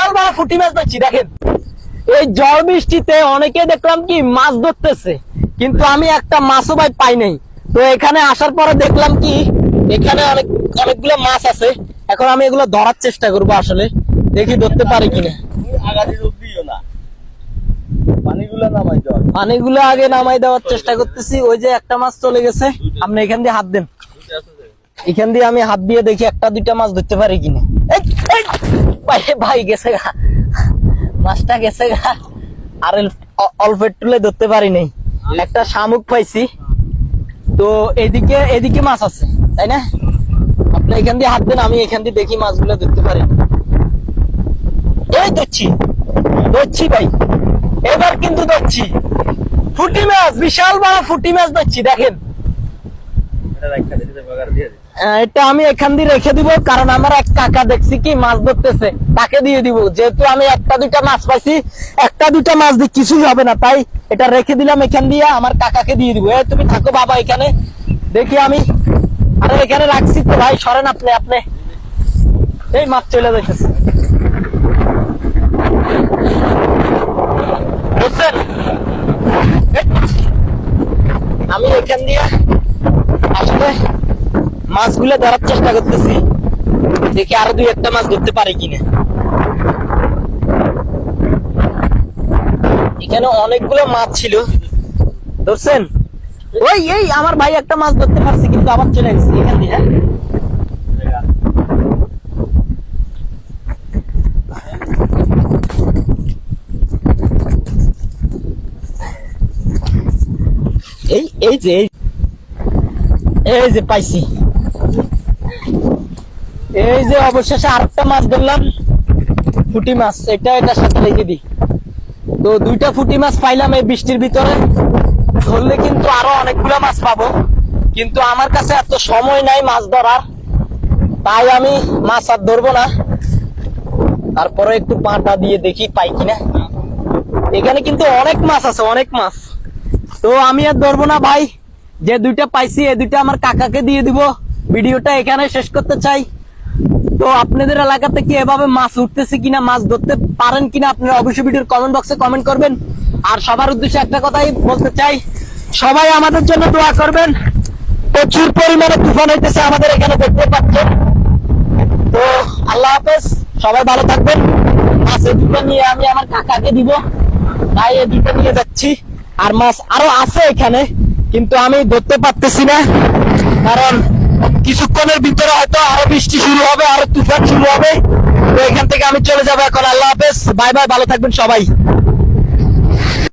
বিশাল বড় ফুটি মাছ ধরছি দেখেন। এই ঝড় বৃষ্টিতে অনেকে দেখলাম কি মাছ ধরতেছে, কিন্তু আমি একটা মাছও ভাই পাই নাই। তো এখানে আসার পরে দেখলাম কি, এখানে অনেক অনেকগুলো মাছ আছে। এখন আমি এগুলো ধরার চেষ্টা করব আসলে, দেখি ধরতে পারি কিনা। পানিগুলো আগে নামাই দেওয়ার চেষ্টা করতেছি, ওই যে একটা মাছ চলে গেছে, আপনি এখান দিয়ে হাত দেন। এখান দিয়ে আমি হাত দিয়ে দেখি একটা দুইটা মাছ ধরতে পারি কিনা। ভাই ভাই গেছে গা। মাছটা গেছে গা। আর অল্প একটু ধরতে পারি নাই। একটা শামুক পাইছি। তো এদিকে এদিকে মাছ আছে, তাই না? আপনি এখান দিয়ে হাত দেন, আমি এখান দিয়ে দেখি মাছগুলো ধরতে পারি এই ধরছি। ধরছি ভাই। এবার কিন্তু ধরছি। ফুটি মাছ, বিশাল বড় ফুটি মাছ ধরছি, দেখেন। এটা আমি এখান দিয়ে রেখে দিব, কারণ আমার এক কাকা দেখছি কি মাছ ধরতেছে, তাকে দিয়ে দিব। যেহেতু আমি একটা দুইটা মাছ পাইছি, একটা দুইটা মাছ দিয়ে কিছুই হবে না, তাই এটা রেখে দিলাম এখান দিয়ে, আমার কাকাকে দিয়ে দিব। এ, তুমি থাকো বাবা এখানে। দেখি আমি। আরে, এখানে রাখছি তো ভাই, সরেন আপনি আপনি। এই মাছ চলে যাইতেছে। বুঝছেন আমি এখান দিয়ে মাছগুলো ধরার চেষ্টা করতেছি। দেখি আরও দুই একটা মাছ ধরতে পারি কিনা। এখানে অনেকগুলো মাছ ছিল। ধরছেন? ওই, এই, আমার ভাই একটা মাছ ধরতে পারছে, কিন্তু আবার চলে গেছে এখান দিয়ে হ্যাঁ? এই এই যে, এই এই যে পাইছি। এই যে অবশেষে আরেকটা মাছ ধরলাম, ফুটি মাছ। এটা এটার সাথে রেখে দিই। তো দুইটা ফুটি মাছ পাইলাম এই বৃষ্টির ভিতরে। ধরলে কিন্তু আরও অনেকগুলো মাছ পাবো। কিন্তু আমার কাছে এত সময় নাই মাছ ধরার। তাই আমি মাছ আর ধরবো না। তারপরে একটু পাটা দিয়ে দেখি পাই কিনা। এখানে কিন্তু অনেক মাছ আছে, অনেক মাছ। তো আমি আর ধরবো না ভাই। যে দুইটা পাইছি এই দুইটা আমার কাকাকে দিয়ে দিব। ভিডিওটা এখানে শেষ করতে চাই। তো আপনাদের এলাকাতে কি এভাবে মাছ উঠতেছে কিনা, মাছ ধরতে পারেন কিনা আপনারা অবশ্যই ভিডিওর কমেন্ট বক্সে কমেন্ট করবেন। আর সবার উদ্দেশ্যে একটা কথাই বলতে চাই, সবাই আমাদের জন্য দোয়া করবেন। প্রচুর পরিমাণে তুফান হইতেছে আমাদের এখানে দেখতে পাচ্ছেন। তো আল্লাহ হাফেজ, সবাই ভালো থাকবেন। মাছ এই দুটো নিয়ে আমি আমার কাকাকে দিব, তাই এই দুটো নিয়ে যাচ্ছি। আর মাছ আরও আছে এখানে, কিন্তু আমি ধরতে পারতেছি না, কারণ কিছুক্ষণের ভিতরে হয়তো আরও বৃষ্টি শুরু হবে, আরও তুফান শুরু হবে। তো এখান থেকে আমি চলে যাব এখন। আল্লাহ হাফেজ। বাই বাই, ভালো থাকবেন সবাই।